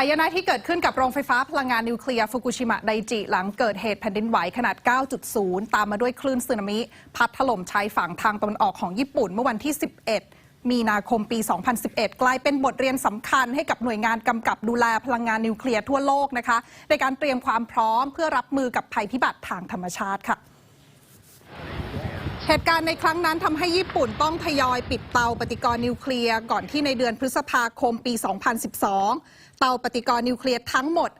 ายนะที่เกิดขึ้นกับโรงไฟฟ้าพลังงานนิวเคลียร์ฟุกุชิมะไดจิ หลังเกิดเหตุแผ่นดินไหวขนาด 9.0 ตามมาด้วยคลื่นสึนามิ พัดถล่มชายฝั่งทางตะวันออกของญี่ปุ่นเมื่อวันที่ 11 มีนาคมปี 2011 กลายเป็นบทเรียนสำคัญให้กับหน่วยงานกำกับดูแลพลังงานนิวเคลียร์ทั่วโลกนะคะในการเตรียมความพร้อมเพื่อรับมือกับภัยพิบัติทางธรรมชาติค่ะ เหตุการณ์ในครั้งนั้นทำให้ญี่ปุ่นต้องทยอยปิดเตาปฏิกรณ์นิวเคลียร์ก่อนที่ในเดือนพฤษภาคมปี 2012 เตาปฏิกรณ์นิวเคลียร์ทั้งหมด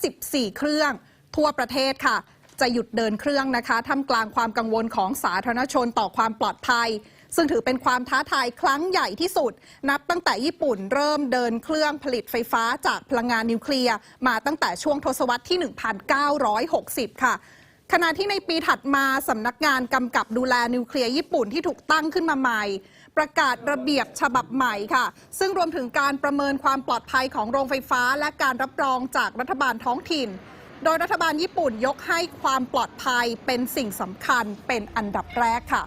54 เครื่อง ทั่วประเทศค่ะ จะหยุดเดินเครื่องนะคะท่ามกลางความกังวลของสาธารณชนต่อความปลอดภัย ซึ่งถือเป็นความท้าทายครั้งใหญ่ที่สุด นับตั้งแต่ญี่ปุ่นเริ่มเดินเครื่องผลิตไฟฟ้าจากพลังงานนิวเคลียร์มาตั้งแต่ช่วงทศวรรษที่ 1960 ค่ะ ขณะที่ในปีถัดมาสำนักงานกำกับดูแลนิวเคลียร์ญี่ปุ่นที่ถูกตั้งขึ้นมาใหม่ ประกาศระเบียบฉบับใหม่ค่ะ ซึ่งรวมถึงการประเมินความปลอดภัยของโรงไฟฟ้า และการรับรองจากรัฐบาลท้องถิ่น โดยรัฐบาลญี่ปุ่นยกให้ความปลอดภัยเป็นสิ่งสำคัญเป็นอันดับแรกค่ะ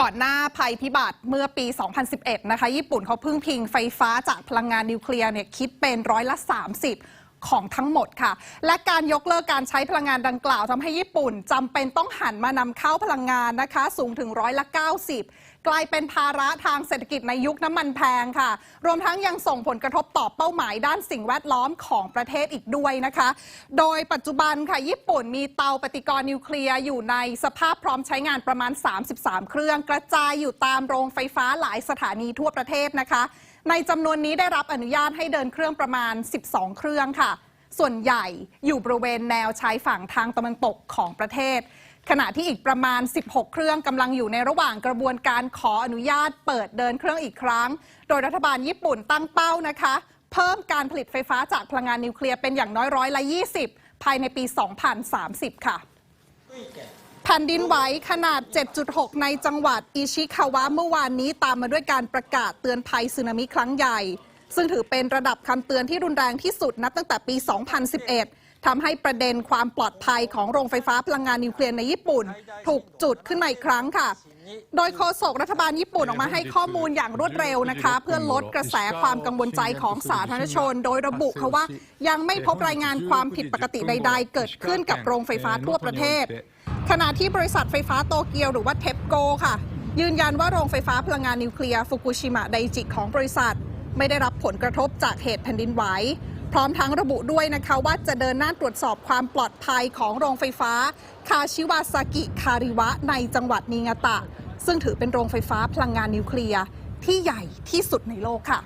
ก่อนหน้าภัยพิบัติเมื่อปี 2011 นะคะ ญี่ปุ่นเขาพึ่งพิงไฟฟ้าจากพลังงานนิวเคลียร์เนี่ยคิดเป็นร้อยละ 30 ของทั้งหมดค่ะ และการยกเลิกการใช้พลังงานดังกล่าวทำให้ญี่ปุ่นจำเป็นต้องหันมานำเข้าพลังงานนะคะ สูงถึงร้อยละ 90 กลายเป็นภาระทางเศรษฐกิจในยุคน้ำมันแพงค่ะ รวมทั้งยังส่งผลกระทบต่อเป้าหมายด้านสิ่งแวดล้อมของประเทศอีกด้วยนะคะ โดยปัจจุบันค่ะ ญี่ปุ่นมีเตาปฏิกรณ์นิวเคลียร์อยู่ในสภาพพร้อมใช้งานประมาณ 33 เครื่อง กระจายอยู่ตามโรงไฟฟ้าหลายสถานีทั่วประเทศนะคะ ในจำนวนนี้ได้รับอนุญาตให้เดินเครื่องประมาณ 12 เครื่องค่ะ ส่วนใหญ่อยู่บริเวณแนวชายฝั่งทางตะวันตกของประเทศ ขณะที่อีกประมาณ 16 เครื่องกำลังอยู่ในระหว่างกระบวนการขออนุญาตเปิดเดินเครื่องอีกครั้ง โดยรัฐบาลญี่ปุ่นตั้งเป้านะคะ เพิ่มการผลิตไฟฟ้าจากพลังงานนิวเคลียร์เป็นอย่างน้อยร้อยละ 20 ภายในปี 2030 ค่ะ แผ่นดินไหวขนาด 7.6 ในจังหวัดอิชิคาวะเมื่อวานนี้ตามมาด้วยการประกาศเตือนภัยสึนามิครั้งใหญ่ ซึ่งถือเป็นระดับคำเตือนที่รุนแรงที่สุดนับตั้งแต่ปี 2011 ทำให้ประเด็นความปลอดภัยของโรงไฟฟ้าพลังงานนิวเคลียร์ในญี่ปุ่น ถูกจุดขึ้นมาอีกครั้งค่ะ โดยโฆษกรัฐบาลญี่ปุ่นออกมาให้ข้อมูลอย่างรวดเร็วนะคะ เพื่อลดกระแสความกังวลใจของสาธารณชน โดยระบุค่ะว่ายังไม่พบรายงานความผิดปกติใด ๆ เกิดขึ้นกับโรงไฟฟ้าทั่วประเทศ ขณะที่บริษัทไฟฟ้าโตเกียวหรือว่าเทปโกค่ะ ยืนยันว่าโรงไฟฟ้าพลังงานนิวเคลียร์ฟุกุชิมะไดจิของบริษัท ไม่ได้รับผลกระทบจากเหตุแผ่นดินไหวพร้อมทั้งระบุด้วยนะคะว่าจะเดินหน้าตรวจสอบความปลอดภัยของโรงไฟฟ้า คาชิวาซากิคาริวะในจังหวัดนิงาตะ ซึ่งถือเป็นโรงไฟฟ้าพลังงานนิวเคลียร์ที่ใหญ่ที่สุดในโลกค่ะ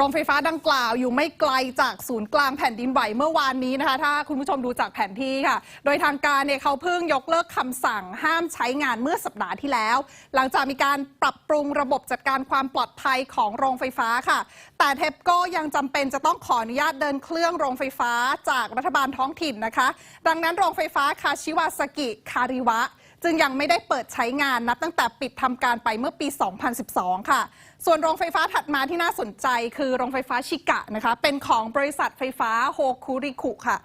โรงไฟฟ้าดังกล่าวอยู่ไม่ไกลจากศูนย์กลางแผ่นดินไหวเมื่อวานนี้นะคะ ถ้าคุณผู้ชมดูจากแผนที่ค่ะ โดยทางการเนี่ยเขาเพิ่งยกเลิกคำสั่งห้ามใช้งานเมื่อสัปดาห์ที่แล้ว หลังจากมีการปรับปรุงระบบจัดการความปลอดภัยของโรงไฟฟ้าค่ะ แต่เทปโก้ยังจำเป็นจะต้องขออนุญาตเดินเครื่องโรงไฟฟ้าจากรัฐบาลท้องถิ่นนะคะ ดังนั้นโรงไฟฟ้าคาชิวาซากิคาริวะ จึงยังไม่ได้เปิดใช้งานนับตั้งแต่ปิดทำการไปเมื่อปี 2012 ค่ะ ส่วนโรงไฟฟ้าถัดมาที่น่าสนใจคือโรงไฟฟ้าชิกะนะคะ เป็นของบริษัทไฟฟ้าโฮคุริคุค่ะ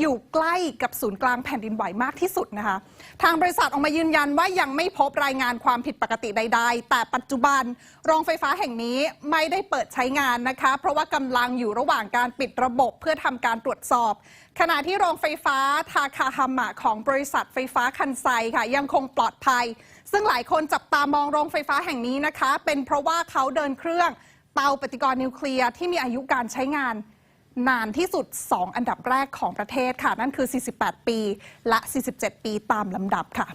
อยู่ใกล้กับศูนย์กลางแผ่นดินไหวมากที่สุดนะคะ ทางบริษัทออกมายืนยันว่ายังไม่พบรายงานความผิดปกติใด ๆ แต่ปัจจุบันโรงไฟฟ้าแห่งนี้ไม่ได้เปิดใช้งานนะคะ เพราะว่ากำลังอยู่ระหว่างการปิดระบบเพื่อทำการตรวจสอบ ขณะที่โรงไฟฟ้าทาคาฮามะของบริษัทไฟฟ้าคันไซค่ะยังคงปลอดภัย ซึ่งหลายคนจับตามองโรงไฟฟ้าแห่งนี้นะคะ เป็นเพราะว่าเขาเดินเครื่องเตาปฏิกรณ์นิวเคลียร์ที่มีอายุการใช้งาน นานที่สุด 2 อันดับแรกของประเทศค่ะ นั่นคือ 48 ปี และ 47 ปีตามลำดับค่ะ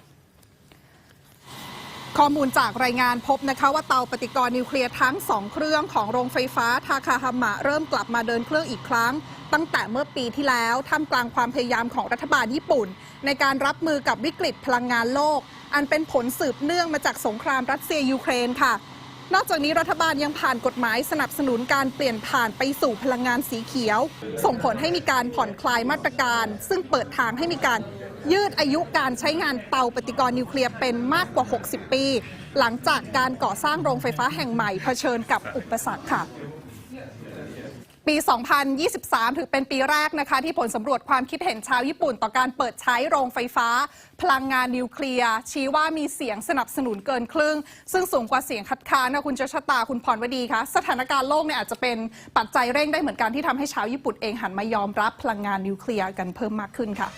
ข้อมูลจากรายงานพบนะคะ ว่าเตาปฏิกรณ์นิวเคลียร์ทั้ง 2 เครื่องของโรงไฟฟ้าทาคาฮามะเริ่มกลับมาเดินเครื่องอีกครั้ง ตั้งแต่เมื่อปีที่แล้วท่ามกลางความพยายามของรัฐบาลญี่ปุ่น ในการรับมือกับวิกฤตพลังงานโลก อันเป็นผลสืบเนื่องมาจากสงครามรัสเซียยูเครนค่ะ นอกจากนี้รัฐบาลยังผ่านกฎหมายสนับสนุนการเปลี่ยนผ่านไปสู่พลังงานสีเขียว ส่งผลให้มีการผ่อนคลายมาตรการ ซึ่งเปิดทางให้มีการยืดอายุการใช้งานเตาปฏิกรณ์นิวเคลียร์เป็นมากกว่า 60 ปี หลังจากการก่อสร้างโรงไฟฟ้าแห่งใหม่เผชิญกับอุปสรรคค่ะ ปี 2023 ถือเป็นปีแรกนะคะ ที่ผลสำรวจความคิดเห็นชาวญี่ปุ่น ต่อการเปิดใช้โรงไฟฟ้า พลังงานนิวเคลียร์ ชี้ว่ามีเสียงสนับสนุนเกินครึ่ง ซึ่งสูงกว่าเสียงคัดค้านนะคุณเจษตาคุณพรวดีคะสถานการณ์โลกเนี่ยอาจจะเป็นปัจจัยเร่งได้เหมือนกันที่ทำให้ชาวญี่ปุ่นเองหันมายอมรับพลังงานนิวเคลียร์กันเพิ่มมากขึ้นค่ะ